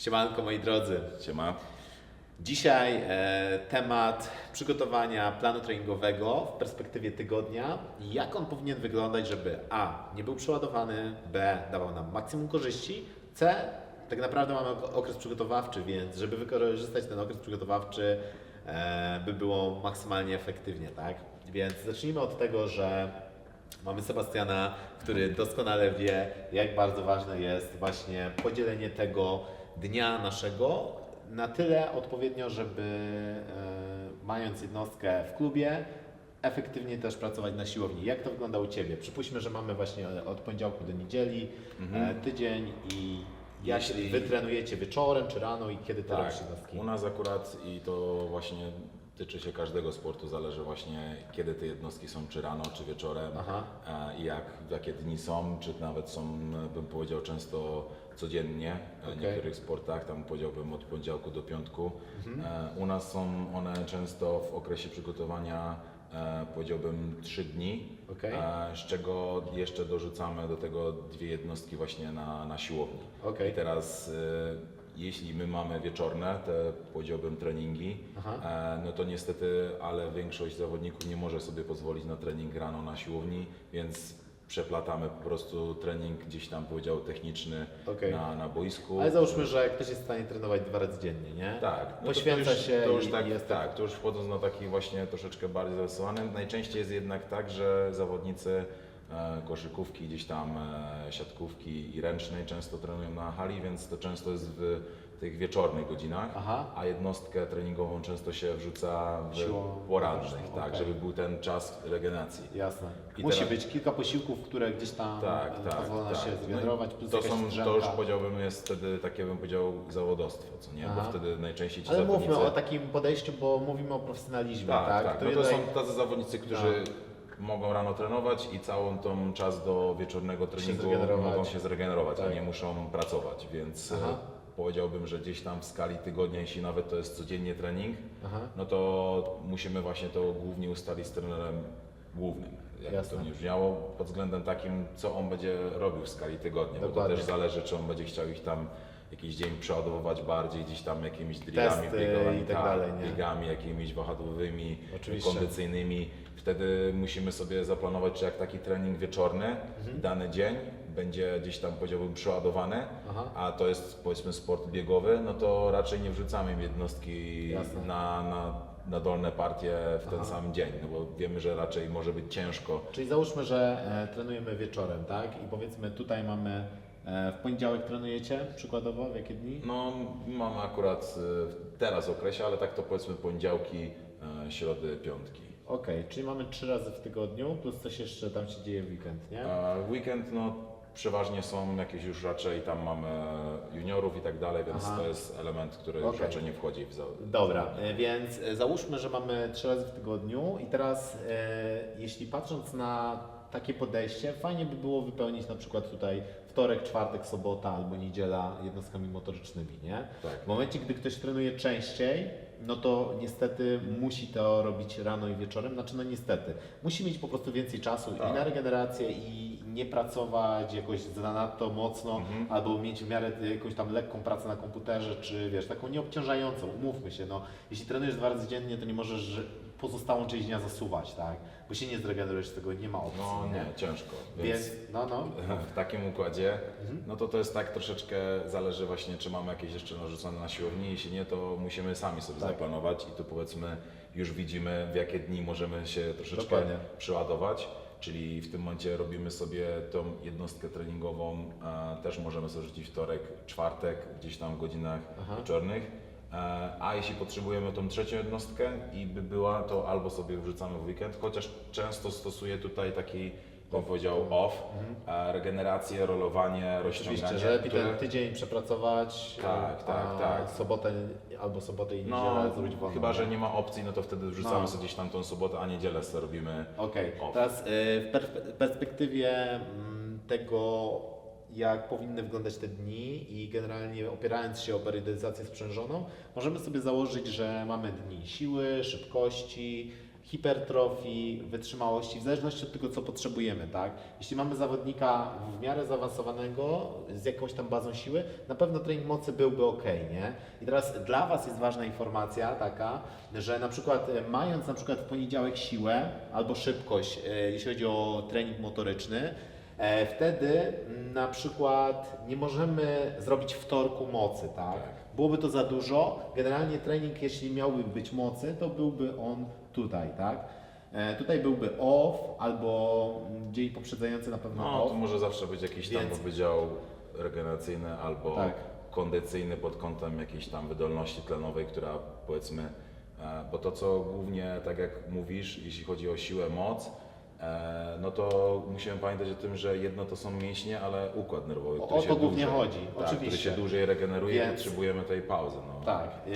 Siemanko moi drodzy. Siema. Dzisiaj e, temat przygotowania planu treningowego w perspektywie tygodnia. Jak on powinien wyglądać, żeby A. nie był przeładowany, B. dawał nam maksimum korzyści, C. tak naprawdę mamy ok- okres przygotowawczy, więc żeby wykorzystać ten okres przygotowawczy, e, by było maksymalnie efektywnie, tak? Więc zacznijmy od tego, że Mamy Sebastiana, który doskonale wie, jak bardzo ważne jest właśnie podzielenie tego dnia naszego na tyle odpowiednio, żeby e, mając jednostkę w klubie, efektywnie też pracować na siłowni. Jak to wygląda u Ciebie? Przypuśćmy, że mamy właśnie od poniedziałku do niedzieli e, tydzień i Jeśli- Wy trenujecie wieczorem czy rano i kiedy robisz Tak, jednostki? u nas akurat i to właśnie tyczy się każdego sportu, zależy właśnie kiedy te jednostki są, czy rano, czy wieczorem Aha. e, i jak, jakie dni są, czy nawet są, bym powiedział, często codziennie w Okej. niektórych sportach, tam powiedziałbym od poniedziałku do piątku. Mhm. E, U nas są one często w okresie przygotowania e, powiedziałbym trzy dni, Okej. e, z czego jeszcze dorzucamy do tego dwie jednostki właśnie na, na siłowni. Okej. I teraz e, jeśli my mamy wieczorne, te powiedziałbym treningi, e, no to niestety, ale większość zawodników nie może sobie pozwolić na trening rano na siłowni, więc przeplatamy po prostu trening gdzieś tam powiedział techniczny Okej. na, na boisku. Ale załóżmy, że ktoś jest w stanie trenować dwa razy dziennie, nie? Tak, no Poświęca to już, się to już i tak, jest tak, to już wchodząc na taki właśnie troszeczkę bardziej zaawansowany. Najczęściej jest jednak tak, że zawodnicy koszykówki, gdzieś tam e, siatkówki i ręcznej często trenują na hali, więc to często jest w tych wieczornych godzinach, Aha. a jednostkę treningową często się wrzuca w Siłą porannych, tak, okej. żeby był ten czas regeneracji. Jasne. I Musi teraz- być kilka posiłków, które gdzieś tam Tak, e, tak, pozwolą tak. się No zgenerować, plus to, są, drzemka. to już powiedziałbym jest wtedy takie bym powiedział zawodostwo, co nie? Aha. Bo wtedy najczęściej ci Ale zawodnicy... mówmy o takim podejściu, bo mówimy o profesjonalizmie, tak? Tak, tak. To No to są tacy zawodnicy, którzy mogą rano trenować i całą tą czas do wieczornego treningu mogą się zregenerować, Tak. a nie muszą pracować, więc Aha. e, powiedziałbym, że gdzieś tam w skali tygodnia, jeśli nawet to jest codziennie trening, Aha. no to musimy właśnie to głównie ustalić z trenerem głównym. Jak Jasne. to nie brzmiało, pod względem takim, co on będzie robił w skali tygodnia, bo Dokładnie. to też zależy, czy on będzie chciał ich tam jakiś dzień przeładowywać bardziej, gdzieś tam jakimiś drillami, Testy biegami, i tak dalej, nie? biegami jakimiś wahadłowymi, Oczywiście. kondycyjnymi. Wtedy musimy sobie zaplanować, czy jak taki trening wieczorny, Mhm. dany dzień będzie gdzieś tam powiedziałbym przeładowany, Aha. a to jest powiedzmy sport biegowy, no to raczej nie wrzucamy jednostki Jasne. na, na, na dolne partie w ten sam dzień, no bo wiemy, że raczej może być ciężko. Czyli załóżmy, że e, trenujemy wieczorem, tak? I powiedzmy tutaj mamy w poniedziałek trenujecie przykładowo, w jakie dni? No mamy akurat y, teraz okresie, ale tak to powiedzmy poniedziałki, y, środy, piątki. Okej, czyli mamy trzy razy w tygodniu, plus coś jeszcze tam się dzieje w weekend, nie? A Weekend no przeważnie są jakieś już raczej tam mamy juniorów i tak dalej, więc Aha. to jest element, który Okej. raczej nie wchodzi w zawód. Dobra, e, więc e, załóżmy, że mamy trzy razy w tygodniu i teraz e, jeśli patrząc na takie podejście, fajnie by było wypełnić na przykład tutaj wtorek, czwartek, sobota albo niedziela jednostkami motorycznymi, nie? Tak. W momencie, gdy ktoś trenuje częściej, no to niestety musi to robić rano i wieczorem, znaczy no niestety, musi mieć po prostu więcej czasu i Tak. na regenerację i nie pracować jakoś zanadto mocno, Mhm. albo mieć w miarę jakąś tam lekką pracę na komputerze, czy wiesz, taką nieobciążającą, umówmy się, no, jeśli trenujesz dwa razy dziennie, to nie możesz że- pozostałą część dnia zasuwać, tak, bo się nie zregenerujesz, z tego nie ma opcji, No nie, ciężko. Więc, Więc no, no, w takim układzie, no to to jest tak troszeczkę, zależy właśnie, czy mamy jakieś jeszcze narzucone na siłowni, jeśli nie, to musimy sami sobie Tak. zaplanować i tu powiedzmy już widzimy, w jakie dni możemy się troszeczkę Dokładnie. przeładować. Czyli w tym momencie robimy sobie tą jednostkę treningową, też możemy sobie rzucić wtorek, czwartek, gdzieś tam w godzinach Aha. wieczornych. E, A jeśli potrzebujemy tą trzecią jednostkę i by była, to albo sobie wrzucamy w weekend, chociaż często stosuję tutaj taki, bym powiedział, off, e, regenerację, rolowanie, oczywiście, rozciąganie. że lepiej które- ten tydzień przepracować, Tak, tak, tak. sobotę albo sobotę i niedzielę No, zrobić wolną. chyba, że nie ma opcji, no to wtedy wrzucamy No. sobie gdzieś tam tą sobotę, a niedzielę sobie robimy Okej, teraz y, w per- perspektywie mm, tego, jak powinny wyglądać te dni i generalnie opierając się o periodyzację sprzężoną, możemy sobie założyć, że mamy dni siły, szybkości, hipertrofii, wytrzymałości, w zależności od tego, co potrzebujemy, tak? Jeśli mamy zawodnika w miarę zaawansowanego, z jakąś tam bazą siły, na pewno trening mocy byłby ok, nie? I teraz dla Was jest ważna informacja taka, że na przykład e, mając na przykład w poniedziałek siłę albo szybkość, e, jeśli chodzi o trening motoryczny, Wtedy m, na przykład nie możemy zrobić wtorku mocy, tak? Tak. Byłoby to za dużo. Generalnie trening, jeśli miałby być mocy, to byłby on tutaj, tak? E, Tutaj byłby off albo dzień poprzedzający na pewno No, off. to może zawsze być jakiś tam Więc- wydział regeneracyjny albo Tak. kondycyjny pod kątem jakiejś tam wydolności tlenowej, która powiedzmy, e, bo to co głównie, tak jak mówisz, jeśli chodzi o siłę, moc, e, no to musimy pamiętać o tym, że jedno to są mięśnie, ale układ nerwowy, O- który o się to głównie dłużej, chodzi, tak, który oczywiście. się dłużej regeneruje, Więc- potrzebujemy tej pauzy. No. Tak. Yy,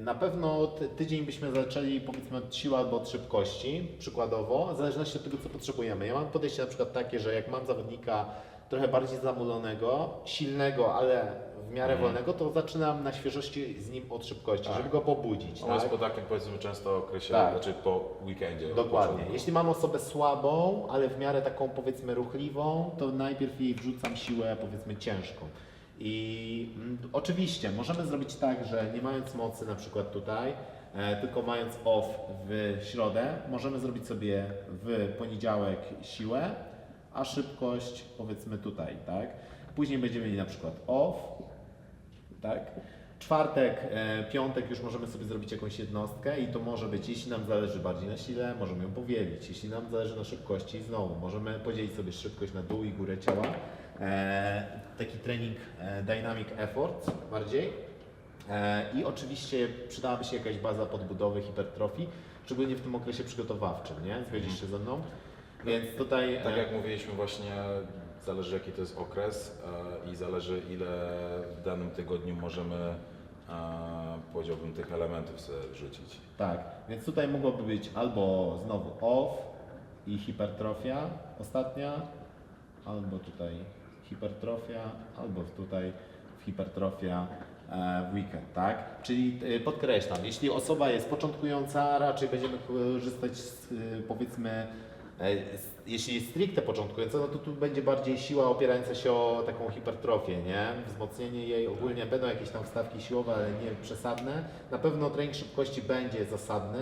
Na pewno ty- tydzień byśmy zaczęli powiedzmy od siły albo od szybkości, przykładowo, w zależności od tego, co potrzebujemy. Ja mam podejście na przykład takie, że jak mam zawodnika trochę bardziej zamulonego, silnego, ale miarę Mhm. wolnego, to zaczynam na świeżości z nim od szybkości, Tak. żeby go pobudzić. On jest tak? po takim powiedzmy często okresie, Tak. znaczy po weekendzie. Dokładnie. Jeśli mam osobę słabą, ale w miarę taką powiedzmy ruchliwą, to najpierw jej wrzucam siłę powiedzmy ciężką. I mm, oczywiście możemy zrobić tak, że nie mając mocy na przykład tutaj, e, tylko mając off w środę, możemy zrobić sobie w poniedziałek siłę, a szybkość powiedzmy tutaj, tak? Później będziemy mieli na przykład off, tak? Czwartek, e, piątek już możemy sobie zrobić jakąś jednostkę i to może być, jeśli nam zależy bardziej na sile, możemy ją powielić. Jeśli nam zależy na szybkości, znowu możemy podzielić sobie szybkość na dół i górę ciała. E, taki trening e, dynamic effort bardziej. I oczywiście przydałaby się jakaś baza podbudowy hipertrofii, szczególnie w tym okresie przygotowawczym, nie? Zgodzisz się ze mną? Więc tutaj... Tak jak mówiliśmy właśnie, zależy jaki to jest okres e, i zależy ile w danym tygodniu możemy, e, powiedziałbym, tych elementów sobie wrzucić. Tak, więc tutaj mogłoby być albo znowu off i hipertrofia ostatnia, albo tutaj hipertrofia, albo tutaj hipertrofia e, w weekend, tak? Czyli podkreślam, jeśli osoba jest początkująca, raczej będziemy korzystać z powiedzmy jeśli jest stricte początkująca, no to tu będzie bardziej siła opierająca się o taką hipertrofię, nie? Wzmocnienie jej ogólnie będą jakieś tam wstawki siłowe, ale nie przesadne. Na pewno trening szybkości będzie zasadny.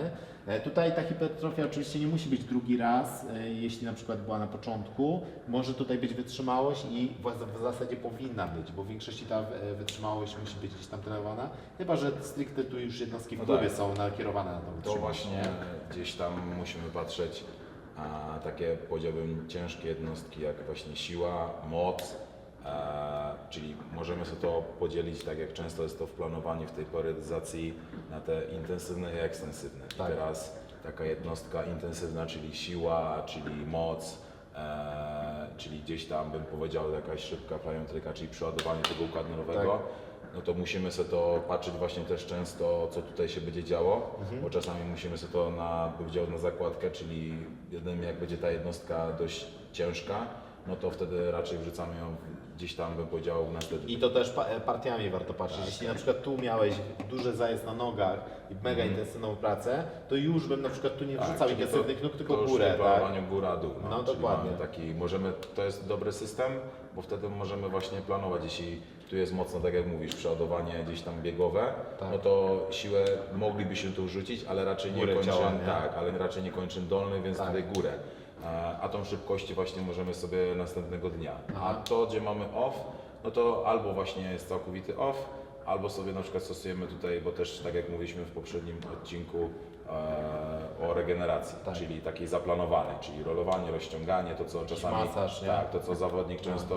E, Tutaj ta hipertrofia oczywiście nie musi być drugi raz, e, jeśli na przykład była na początku. Może tutaj być wytrzymałość i w zasadzie powinna być, bo w większości ta e, wytrzymałość musi być gdzieś tam trenowana. Chyba, że stricte tu już jednostki w No klubie tak. są nakierowane na tą To wytrzymałość. właśnie nie? gdzieś tam musimy patrzeć a takie powiedziałbym ciężkie jednostki jak właśnie siła, moc, e, czyli możemy sobie to podzielić tak jak często jest to w planowaniu w tej periodyzacji na te intensywne i ekstensywne. I Tak. teraz taka jednostka intensywna, czyli siła, czyli moc, e, czyli gdzieś tam bym powiedział jakaś szybka plyometryka, czyli przeładowanie tego układu nerwowego Tak. No to musimy sobie to patrzeć właśnie też często, co tutaj się będzie działo, Mhm. bo czasami musimy sobie to na, powiedział, na zakładkę, czyli jednym jak będzie ta jednostka dość ciężka, no to wtedy raczej wrzucamy ją gdzieś tam, bym powiedział, na wtedy. I to też pa- e, partiami warto patrzeć. Tak. Jeśli na przykład tu miałeś duży zajazd na nogach i mega Mhm. intensywną pracę, to już bym na przykład tu nie Tak, wrzucał czyli intensywnych nóg, tylko to już górę. Tak? planowaniu góra-dół. No, No, czyli dokładnie. Mamy taki, możemy, to jest dobry system, bo wtedy możemy właśnie planować, jeśli tu jest mocno, tak jak mówisz, przeładowanie gdzieś tam biegowe, Tak. no to siłę moglibyśmy tu wrzucić, ale raczej nie Górę kończyn, ciała, nie? tak, ale raczej nie kończyn dolny, więc Tak. tutaj górę. A- A tą szybkości właśnie możemy sobie następnego dnia. A Aha. to, gdzie mamy off, no to albo właśnie jest całkowity off, albo sobie na przykład stosujemy tutaj, bo też tak jak mówiliśmy w poprzednim odcinku e, o regeneracji, Tak. czyli takiej zaplanowanej, czyli rolowanie, rozciąganie, to co czasami masaż, tak, to co zawodnik No. często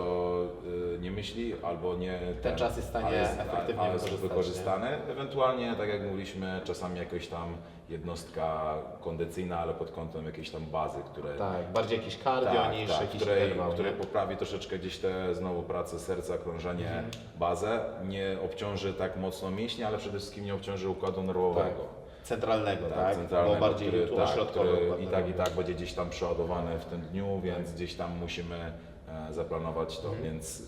y, nie myśli albo nie Ten czas jest w stanie ale jest- efektywnie ale wykorzystać, wykorzystany. Ewentualnie, tak jak mówiliśmy, czasami jakaś tam jednostka kondycyjna, ale pod kątem jakiejś tam bazy, które Tak, bardziej jakieś cardio niż tak, jakiś której, interwał. poprawi troszeczkę gdzieś te znowu pracę serca, krążenie, Mhm. bazę, nie obciąży tak mocno mięśni, ale przede wszystkim nie obciąży układu nerwowego. Centralnego, tak? Tak, centralnego, Bo bardziej który, tu tak, który i tak i tak będzie gdzieś tam przeładowany w tym dniu, więc gdzieś tam musimy e, zaplanować to, Mhm. więc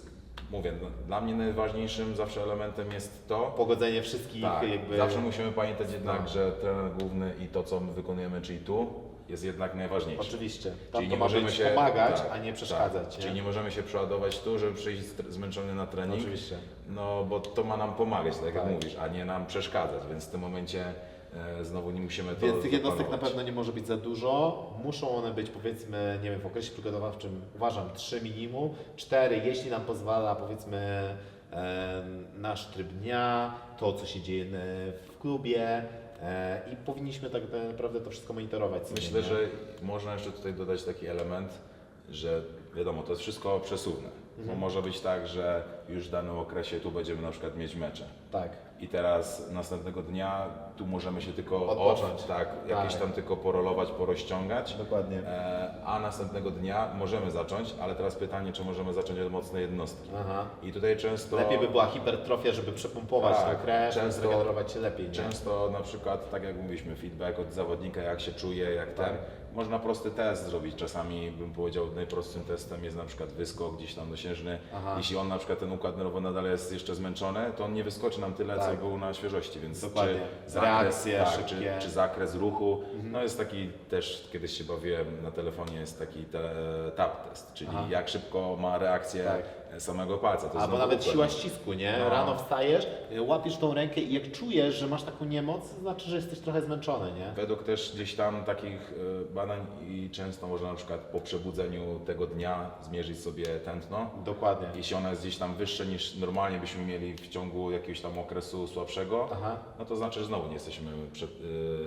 mówię, no, dla mnie najważniejszym zawsze elementem jest to, Pogodzenie wszystkich tak, jakby... zawsze musimy pamiętać jednak, No. że trener główny i to, co my wykonujemy, czyli tu, jest jednak najważniejsze. Oczywiście. Tam Czyli nie możemy się pomagać, tak, a nie tak. przeszkadzać. Czyli nie możemy się przeładować tu, żeby przyjść zmęczony na trening. Oczywiście. No bo to ma nam pomagać, tak, Tak. jak mówisz, a nie nam przeszkadzać, więc w tym momencie znowu nie musimy to Więc tych jednostek na pewno nie może być za dużo. Muszą one być powiedzmy, nie wiem, w okresie przygotowawczym uważam 3 minimum, 4 jeśli nam pozwala powiedzmy e, nasz tryb dnia, to co się dzieje e, w klubie e, i powinniśmy tak naprawdę to wszystko monitorować. Myślę, nie? że można jeszcze tutaj dodać taki element, że wiadomo, to jest wszystko przesuwne. Mhm. Bo może być tak, że już w danym okresie tu będziemy na przykład mieć mecze. Tak. I teraz następnego dnia tu możemy się tylko Odpocząć. Od, tak, jakieś Tak. tam tylko porolować, porozciągać. Dokładnie. E, a następnego dnia możemy zacząć, ale teraz pytanie, czy możemy zacząć od mocnej jednostki. Aha. I tutaj często. Lepiej by była hipertrofia, żeby przepompować Tak, tą krew, często- zregenerować się lepiej. Nie? Często na przykład, tak jak mówiliśmy, feedback od zawodnika, jak się czuje, jak Tak. ten. Można prosty test zrobić. Czasami bym powiedział, najprostszym testem jest na przykład wyskok gdzieś tam dosiężny. Aha. Jeśli on na przykład ten układ nerwowy nadal jest jeszcze zmęczony, to on nie wyskoczy nam tyle, Tak. co był na świeżości. Więc Dokładnie. czy zakres, Reakcje tak. Mhm. czy, czy zakres ruchu. No jest taki też, kiedyś się bawiłem na telefonie, jest taki te, tap test, czyli Aha. jak szybko ma reakcję Tak. Samego palca. To Albo znowu nawet układ siła ścisku, nie? No. Rano wstajesz, łapiesz tą rękę i jak czujesz, że masz taką niemoc, to znaczy, że jesteś trochę zmęczony, nie? Według też gdzieś tam takich y, badań i często można na przykład po przebudzeniu tego dnia zmierzyć sobie tętno. Dokładnie. Jeśli ono jest gdzieś tam wyższe niż normalnie byśmy mieli w ciągu jakiegoś tam okresu słabszego, Aha. no to znaczy, że znowu nie jesteśmy prze,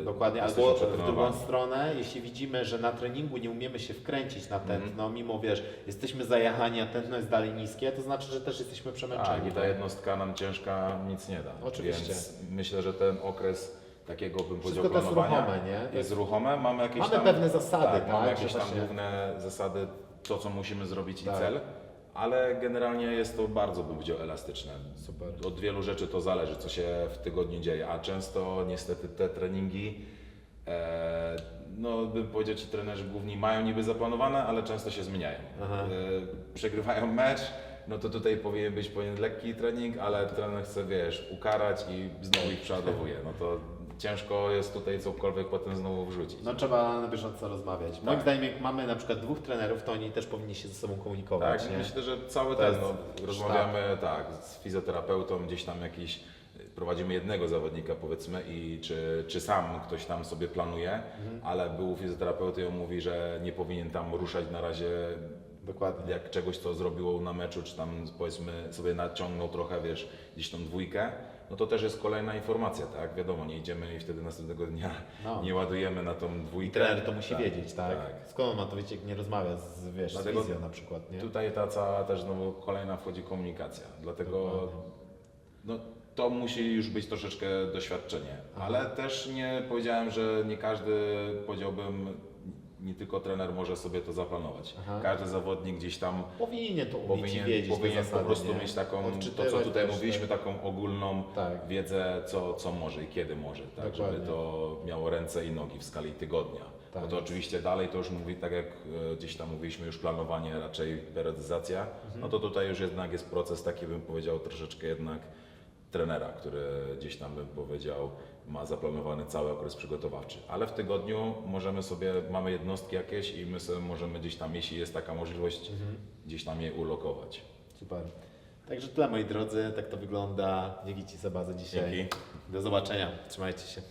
y, Dokładnie, jesteśmy albo w drugą stronę, jeśli widzimy, że na treningu nie umiemy się wkręcić na Mhm. tętno, mimo wiesz, jesteśmy zajechani, a tętno jest dalej niskie, to znaczy, że też jesteśmy przemęczeni. Tak, i ta jednostka nam ciężka nic nie da. Oczywiście. Więc myślę, że ten okres takiego bym powiedział Wszystko to jest planowania ruchome, nie? To jest jest- ruchome, mamy jakieś Mamy tam, pewne zasady, tak, tak, mamy że jakieś tam właśnie- główne zasady, to co musimy zrobić Tak. i cel, ale generalnie jest to bardzo bym powiedział elastyczne. Super. Od wielu rzeczy to zależy, co się w tygodniu dzieje, a często niestety te treningi e, no bym powiedział ci trenerzy główni mają niby zaplanowane, ale często się zmieniają. Aha. E, przegrywają mecz, no to tutaj powinien być powinien lekki trening, ale trener chce, wiesz, ukarać i znowu ich przeładowuje. No to ciężko jest tutaj cokolwiek potem znowu wrzucić. No trzeba na bieżąco rozmawiać. Moim Tak. zdaniem, jak mamy na przykład dwóch trenerów, to oni też powinni się ze sobą komunikować, Tak, nie? myślę, że cały ten, no, rozmawiamy tak, z fizjoterapeutą, gdzieś tam jakiś, prowadzimy jednego zawodnika powiedzmy i czy, czy sam ktoś tam sobie planuje, Mhm. ale był fizjoterapeuty i on mówi, że nie powinien tam ruszać na razie Dokładnie. jak czegoś, co zrobiło na meczu, czy tam powiedzmy sobie naciągnął trochę, wiesz, gdzieś tą dwójkę, no to też jest kolejna informacja, tak? Wiadomo, nie idziemy i wtedy następnego dnia No. nie ładujemy na tą dwójkę. trener to musi Tak, wiedzieć, tak? tak. Skąd on ma to wiedzieć, jak nie rozmawia z, wiesz, Dlatego z wizją na przykład, nie? Tutaj ta cała też znowu kolejna wchodzi komunikacja, dlatego Dokładnie. no, to musi już być troszeczkę doświadczenie, ale też nie powiedziałem, że nie każdy, powiedziałbym, nie tylko trener może sobie to zaplanować. Aha. Każdy zawodnik gdzieś tam Powinien to umieć powinien, wiedzieć powinien zasady, po prostu nie? mieć taką, to co tutaj też, mówiliśmy, taką ogólną Tak. wiedzę, co, co może i kiedy może, tak, Dokładnie. żeby to miało ręce i nogi w skali tygodnia. Tak. Bo to oczywiście dalej to już mówi, tak jak e, gdzieś tam mówiliśmy, już planowanie, raczej periodyzacja, Mhm. no to tutaj już jednak jest proces taki, bym powiedział, troszeczkę jednak trenera, który gdzieś tam bym powiedział ma zaplanowany cały okres przygotowawczy. Ale w tygodniu możemy sobie, mamy jednostki jakieś i my sobie możemy gdzieś tam, jeśli jest taka możliwość, Mhm. gdzieś tam je ulokować. Super. Także tyle moi drodzy, tak to wygląda. Dzięki Ci Seba za dzisiaj. Dzięki. Do zobaczenia. Trzymajcie się.